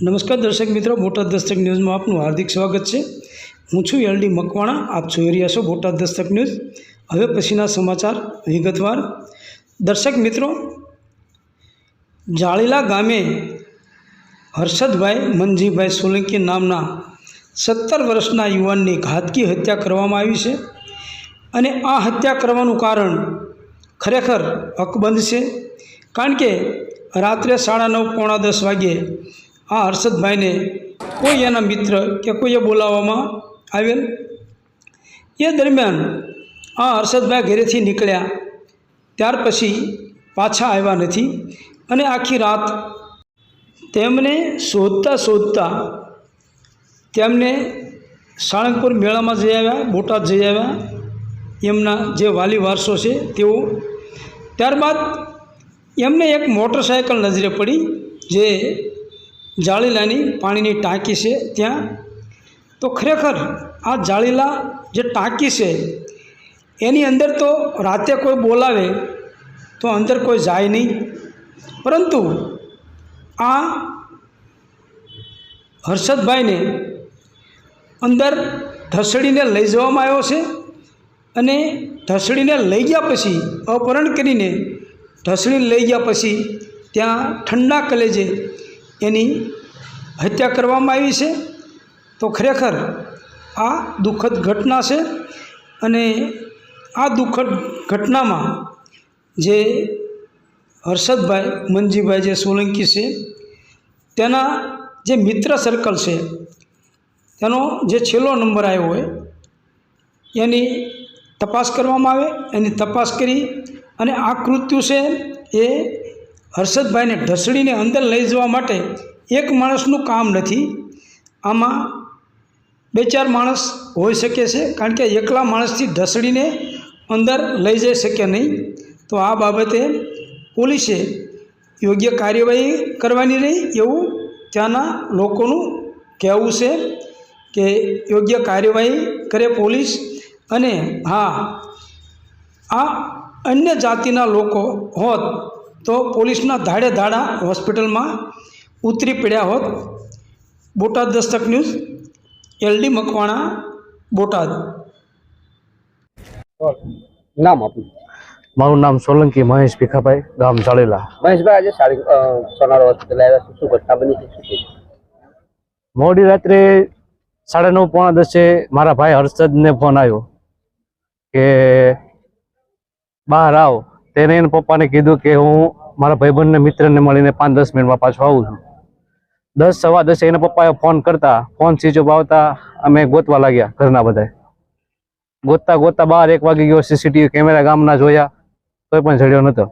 નમસ્કાર દર્શક મિત્રો, બોટાદ દસ્તક ન્યૂઝમાં આપનું હાર્દિક સ્વાગત છે. હું છું એલડી મકવાણા, આપ જોઈ રહ્યા છો બોટાદ દસ્તક ન્યૂઝ. હવે પછીના સમાચાર વિગતવાર દર્શક મિત્રો, જાળીલા ગામે હર્ષદભાઈ મનજીભાઈ સોલંકી નામના સત્તર વર્ષના યુવાનની ઘાતકી હત્યા કરવામાં આવી છે અને આ હત્યા કરવાનું કારણ ખરેખર અકબંધ છે. કારણ કે રાત્રે સાડા નવ પોણા દસ વાગ્યે આ હર્ષદભાઈને કોઈ એના મિત્ર કે કોઈએ બોલાવવામાં આવેલ? એ દરમિયાન આ હર્ષદભાઈ ઘરેથી નીકળ્યા. ત્યાર પછી પાછા આવ્યા નથી અને આખી રાત તેમને શોધતા શોધતા તેમને સાળંગપુર મેળામાં જઈ આવ્યા, બોટાદ જઈ આવ્યા. એમના જે વાલી વારસો છે તેઓ. ત્યારબાદ એમને એક મોટરસાયકલ નજરે પડી જે જાળીલાની પાણીની ટાંકી છે ત્યાં. તો ખરેખર આ જાળીલા જે ટાંકી છે, એની અંદર તો રાતે કોઈ બોલાવે, તો અંદર કોઈ જાય નહીં. પરંતુ આ હર્ષદભાઈને અંદર ઢસડીને લઈ જવામાં આવ્યો છે અને ઢસડીને લઈ ગયા પછી, અપહરણ કરીને ઢસડીને લઈ ગયા પછી, ત્યાં ઠંડા કલેજે એની હત્યા કરવામાં આવી છે. તો ખરેખર આ દુઃખદ ઘટના છે અને આ દુઃખદ ઘટનામાં જે હર્ષદભાઈ મનજીભાઈ જે સોલંકી છે, તેના જે મિત્ર સર્કલ છે, તેનો જે છેલ્લો નંબર આવ્યો હોય, એની તપાસ કરવામાં આવે, એની તપાસ કરી અને આ કૃત્યુ છે એ હર્ષદભાઈને ઢસડીને અંદર લઈ જવા માટે એક માણસનું કામ નથી. આમાં બે ચાર માણસ હોઈ શકે છે, કારણ કે એકલા માણસથી ઢસડીને અંદર લઈ જઈ શકે નહીં. તો આ બાબતે પોલીસે યોગ્ય કાર્યવાહી કરવાની રહી એવું ત્યાંના લોકોનું કહેવું છે કે યોગ્ય કાર્યવાહી કરે પોલીસ. અને હા, આ અન્ય જાતિના લોકો હોત તો પોલીસના ધાડે ધાડા હોસ્પિટલમાં ઉતરી પડ્યા હોત. Botad Dastak news LD Makwana Botad. નામ આપનું? મારું નામ સોલંકી મહેશ ભીખાભાઈ ગામ ચાલેલા મહેશભાઈ આજે સાડી સોનાર હોસ્પિટલ આવ્યા છે. શું ઘટના બની છે? શું મોડી રાત્રે સાડા નવ પોણા દસે મારા ભાઈ હર્ષદને ફોન આવ્યો કે બહાર આવ. તેને એના પપ્પાને કીધું કે હું મારા ભાઈબંધને, મિત્રને મળીને પાંચ દસ મિનિટમાં પાછો આવું છું. દસ, સવા દસે એના પપ્પાએ ફોન કરતા, ફોન સ્વિચ ઓફ આવતા અમે ગોતવા લાગ્યા ઘરના બધા ગોતતા ગોતતા બહાર એક વાગી ગયો સીસીટીવી કેમેરા ગામના જોયા કોઈ પણ ચડ્યો નહોતો.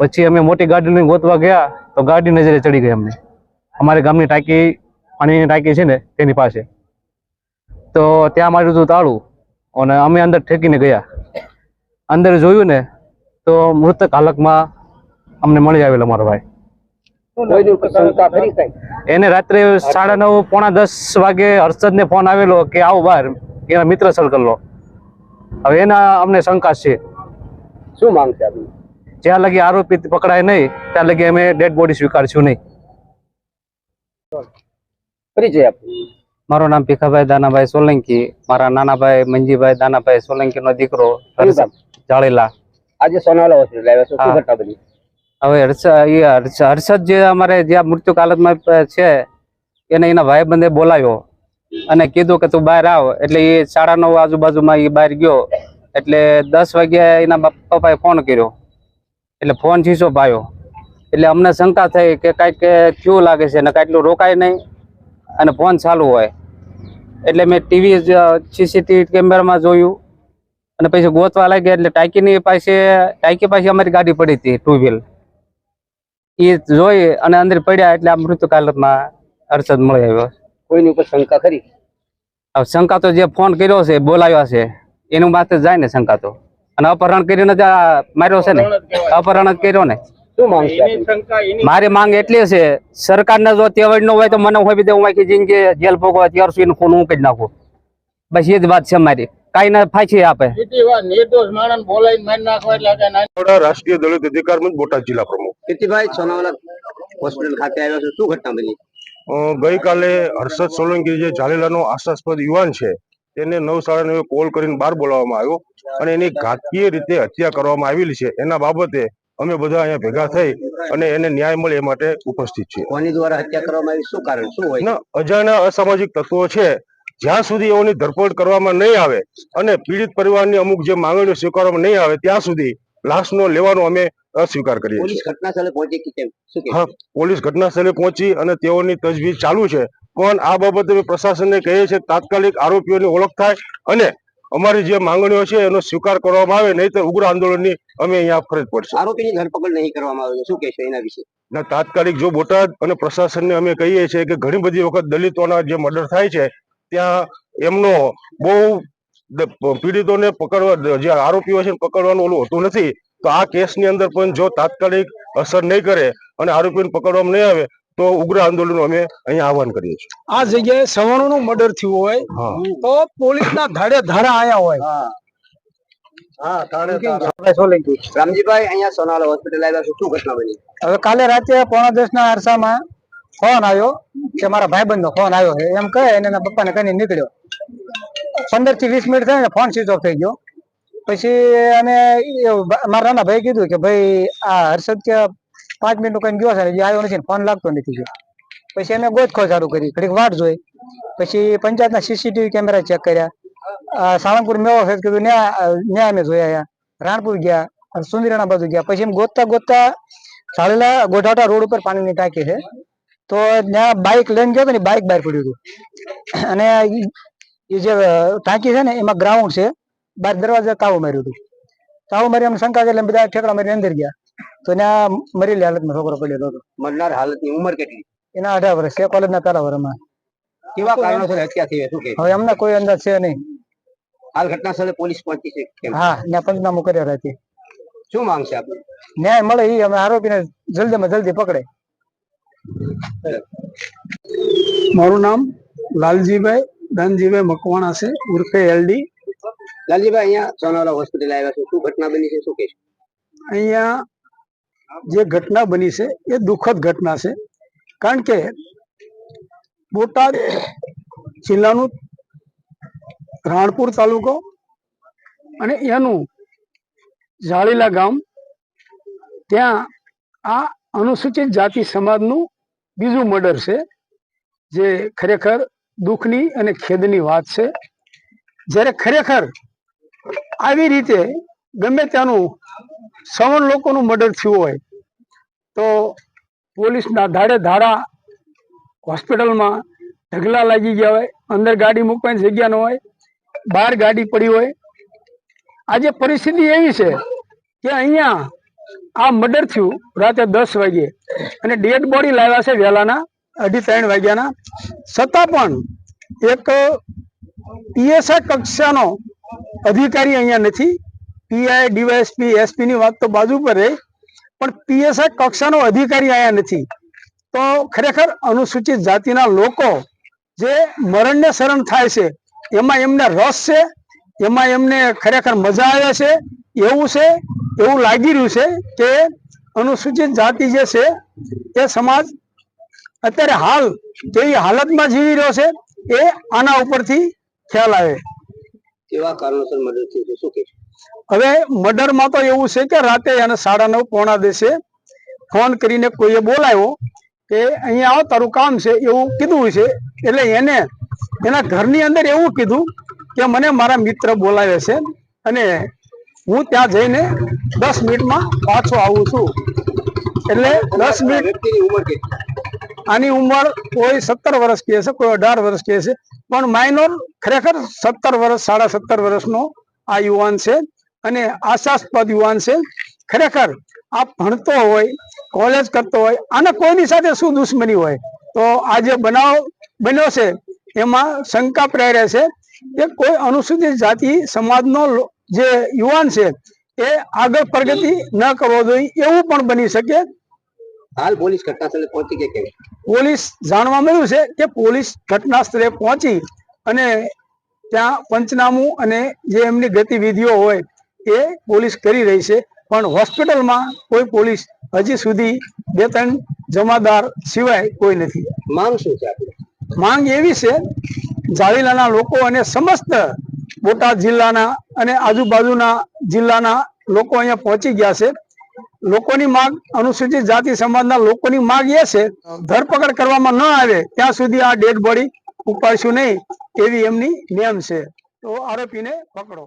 પછી અમે મોટી ગાડી લઈને ગોતવા ગયા, તો ગાડી નજરે ચડી ગઈ અમને. અમારે ગામની ટાંકી, પાણીની ટાંકી છે ને, તેની પાસે. તો ત્યાં માર્યું હતું તાળું, અને અમે અંદર ઠેકીને ગયા. અંદર જોયું ને તો મૃતક હાલતમાં અમને મળી આવેલો મારો ભાઈ. એને રાત્રે સાડા નવ પોણા દસ વાગે હર્ષદને ફોન આવેલો કે આવો બહાર એના મિત્ર સર્કલનો હવે એના અમને શંકા છે. શું માંગ છે જ્યાં લગી આરોપી પકડાય નહીં ત્યાં લગી અમે ડેડ બોડી સ્વીકારશું નહીં. પરિચય આપો. મારું નામ ભીખાભાઈ દાનાભાઈ સોલંકી મારા નાનાભાઈ મંજીભાઈ દાનાભાઈ સોલંકી નો દીકરો જાળેલા આજે સોનાવાલા હોસ્પિટલ આવ્યા છે. શું ઘટના બની? હવે હર્ષ એ હર્ષદ જે અમારે જ્યાં મૃત્યુ હાલતમાં છે એને એના ભાઈબંધે બોલાવ્યો અને કીધું કે તું બહાર આવ. એટલે એ સાડા નવ આજુબાજુમાં એ બહાર ગયો. એટલે દસ વાગ્યા એના બાપ- પપ્પાએ ફોન કર્યો. એટલે ફોન છીસો પાયો. એટલે અમને શંકા થઈ કે કાંઈક થયું લાગે છે ને કાંઈક રોકાય નહીં અને ફોન ચાલુ હોય. એટલે મેં ટીવી સીસીટીવી કેમેરામાં જોયું. અને પછી ગોતવા લાગ્યા એટલે ટાંકીની પાસે ટાંકી પાસે અમારી ગાડી પડી હતી ટુ વ્હીલ એ જોઈ અને અંદર પડ્યા એટલે આ મૃત્યુ હાલતમાં હર્ષદ મળી આવ્યો. કોઈની ઉપર શંકા ખરી? હવે શંકા તો જે ફોન કર્યો છે બોલાવ્યા છે એનું માથે જાય ને શંકા તો. અને અપહરણ કરીને માર્યો છે ને? અપહરણ જ કર્યો ને? શું માંગ છે? આપની મારી માંગ એટલી છે સરકારને જો તેવડ ન હોય તો મને હોય બી હું આખી જિંદગી જેલ ભોગવા ત્યાર સુધી ખૂન હું કરી નાખું. બસ એ જ વાત છે મારી. કાંઈ ના ફાંસી આપે. રાષ્ટ્રીય દલિત અધિકાર મંચ બોટાદ જિલ્લા પ્રમુખ. કીર્તિભાઈ સોનાવાલા હોસ્પિટલ ખાતે આવ્યા છે. શું ઘટના બની? ગઈકાલે હર્ષદ સોલંકી જે ઝાલેલાનો આશાસ્પદ યુવાન છે તેને નવ સાડા નવે કોલ કરીને બહાર બોલાવવામાં આવ્યો અને એની ઘાતકીય રીતે હત્યા કરવામાં આવેલી છે. એના બાબતે અમે બધા અહીંયા ભેગા થઈ અને એને ન્યાય મળે એ માટે ઉપસ્થિત છીએ. કોની દ્વારા હત્યા કરવામાં આવી? શું કારણ? શું હોય? ના અજાણ્યા અસામાજિક તત્વો છે. જ્યાં સુધી એઓની ધરપકડ કરવામાં નહીં આવે અને પીડિત પરિવારની અમુક જે માંગણીઓ સ્વીકારવામાં નહીં આવે ત્યાં સુધી લાશનો લેવાનો અમે અસ્વીકાર કરીએ છીએ. હા પોલીસ ઘટના સ્થળે પહોંચી અને તેઓની તજવીજ ચાલુ છે. પણ આ બાબતે પ્રશાસનને કહીએ છીએ તાત્કાલિક આરોપીઓની ઓળખ થાય અને અમારી જે માંગણીઓ છે એનો સ્વીકાર કરવામાં આવે નહીં તો ઉગ્ર આંદોલનની અમે અહીંયા ફરજ પડશે. આરોપીની ધરપકડ નહીં કરવામાં આવે શું કહેશો એના વિશે? ના તાત્કાલિક જો બોટાદ અને પ્રશાસનને અમે કહીએ છીએ કે ઘણી બધી વખત દલિતોના જે મર્ડર થાય છે ત્યાં એમનો બહુ પીડિતોને પકડવા જે આરોપીઓ છે પકડવાનું ઓલું હોતું નથી. તો આ કેસની અંદર પણ જો તાત્કાલિક અસર નહીં કરે અને આરોપીઓને પકડવામાં નહીં આવે તો ઉગ્ર આંદોલન અમે અહીંયા આહવાન કરીએ છીએ. આ જગ્યાએ સવર્ણનું મર્ડર થયું હોય તો તો પોલીસના ધાડે ધારા આયા હોય. રામજીભાઈ અહીંયા સોનાલ હોસ્પિટલ આવ્યા છો. શું ઘટના બની? હવે કાલે રાતે પોણા દસ ના અરસામાં ફોન આવ્યો કે મારા ભાઈબંધ નો ફોન આવ્યો છે. એમ કહે અને એના પપ્પાને કહીને નીકળ્યો. પંદરથી વીસ મિનિટ થાય ને ફોન સ્વિચ ઓફ થઈ ગયો. પછી અમે ઈ મારા નાના ભાઈ કીધું કે ભાઈ, આ હર્ષદ કે પાંચ મિનિટ કઈ ગયો છે ને, હજી આવ્યો નથી ને, ફોન લાગતો નથી ગયો. પછી અમે ગોતખો ચાલુ કરી. ઘડીક વાટ જોઈ. પછી પંચાયતના સીસીટીવી કેમેરા ચેક કર્યા. આ સાળંગપુર મેવો છે કીધું ન્યા ન્યા અમે જોયા અહીંયા. રાણપુર ગયા અને સુંદરીણા બાજુ ગયા. પછી એમ ગોતતા ગોતતા સાળેલા ગોઠાટા રોડ ઉપર પાણીની ટાંકી છે. તો ત્યાં બાઇક લઈને ગયો તો ને બાઇક બહાર પડ્યું હતું. અને ઈ જે ટાંકી છે ને એમાં ગ્રાઉન્ડ છે. બહાર દરવાજા તાવું માર્યું હતું. તાવું મારી અમને શંકા એટલે બધા ઠેકડા મારી અંદર ગયા. તો ત્યાં મરેલી હાલતમાં છોકરો પડેલો હતો. મરનાર હાલતની ઉંમર કેટલી? એના અઢાર વર્ષ છે કોલેજના પહેલા વર્ષમાં. કેવા કારણોસર હત્યા થઈ શું કે? હવે અમને કોઈ અંદાજ છે નહીં. હાલ ઘટના સ્થળે પોલીસ પહોંચી છે હા ત્યાં પંચનામું કર્યા હતી શું માંગ છે આપણે ન્યાય મળે એ અમે આરોપીને જલ્દીમાં જલ્દી પકડે. મારું નામ લાલજીભાઈ ધનજીભાઈ મકવાણા છે ઉર્ફે એલડી લાલજીભાઈ અહીંયા સોનાવાલા હોસ્પિટલ આવ્યા છે. શું ઘટના બની છે? શું કહેશો અહીંયા જે ઘટના બની છે એ દુઃખદ ઘટના છે. કારણ કે બોટાદ જિલ્લાનું રાણપુર તાલુકો અને એનું જાળીલા ગામ ત્યાં આ અનુસૂચિત જાતિ સમાજનું બીજું મર્ડર છે, જે ખરેખર દુઃખની અને ખેદની વાત છે. જ્યારે ખરેખર આવી રીતે ગમે ત્યાંનું સવન લોકોનું મર્ડર થયું હોય, તો પોલીસના ધાડે ધાડા હોસ્પિટલમાં ઢગલા લાગી ગયા હોય, અંદર ગાડી મૂકવાની જગ્યા ન હોય, બહાર ગાડી પડી હોય. આજે પરિસ્થિતિ એવી છે કે અહીંયા આ મર્ડર થયું રાતે દસ વાગે અને ડેડ બોડી લાવ્યા છે વહેલાના અઢી ત્રણ વાગ્યાના. છતાં પણ એક પીએસઆઈ કક્ષાનો અધિકારી અહીંયા નથી. પીઆઈ, ડીવાયએસપી એસપી ની વાત તો બાજુ પર રહી. પણ પીએસઆઈ કક્ષાનો અધિકારી અહીંયા નથી. તો ખરેખર અનુસૂચિત જાતિના લોકો જે મરણને શરણ થાય છે, એમાં એમને રસ છે, એમાં એમને ખરેખર મજા આવે છે, એવું છે. એવું લાગી રહ્યું છે કે અનુસૂચિત જાતિ જે છે એ સમાજ અત્યારે હાલ કેવી હાલતમાં જીવી રહ્યો છે એ આના ઉપરથી ખ્યાલ આવે. કેવા કારણોસર મર્ડર થયું છે? શું કહેશો હવે મર્ડરમાં તો એવું છે કે રાતે એને સાડા નવ પોણા દેશે ફોન કરીને કોઈએ બોલાવ્યો કે અહીંયા આવો તારું કામ છે એવું કીધું છે. એટલે એને એના ઘરની અંદર એવું કીધું કે મને મારા મિત્ર બોલાવે છે અને હું ત્યાં જઈને દસ મિનિટમાં પાછો આવું છું. એટલે દસ મિનિટ આની ઉંમર કોઈ સત્તર વર્ષ કહે છે, કોઈ અઢાર વર્ષ કહે છે. પણ માઇનોર ખરેખર સત્તર વર્ષ, સાડા સત્તર વર્ષનો આ યુવાન છે અને આશાસ્પદ યુવાન છે. ખરેખર આ ભણતો હોય કોલેજ કરતો હોય આને કોઈની સાથે શું દુશ્મની હોય, તો આ જે બનાવ બન્યો છે, એમાં શંકા પ્રેરે છે કે કોઈ અનુસૂચિત જાતિ સમાજનો જે યુવાન છે એ આગળ પ્રગતિ ન કરવો જોઈએ એવું પણ બની શકે. હાલ પોલીસ ઘટના સ્થળે પહોંચી કે પોલીસ જાણવા મળ્યું છે કે પોલીસ ઘટના સ્થળે પહોંચી અને ત્યાં પંચનામું અને જે એમની ગતિવિધિઓ હોય એ પોલીસ કરી રહી છે. પણ હોસ્પિટલમાં કોઈ પોલીસ હજી સુધી બે ત્રણ જમાદાર સિવાય કોઈ નથી. માંગ શું છે માંગ એવી છે જાળીલાના લોકો અને સમસ્ત બોટાદ જિલ્લાના અને આજુબાજુના જિલ્લાના લોકો અહીંયા પહોંચી ગયા છે. લોકોની માંગ અનુસૂચિત જાતિ સમાજના લોકોની માંગ એ છે, ધરપકડ કરવામાં ન આવે ત્યાં સુધી આ ડેડ બોડી ઉપાડશું નહીં એવી એમની નેમ છે. તો આરોપીને પકડો.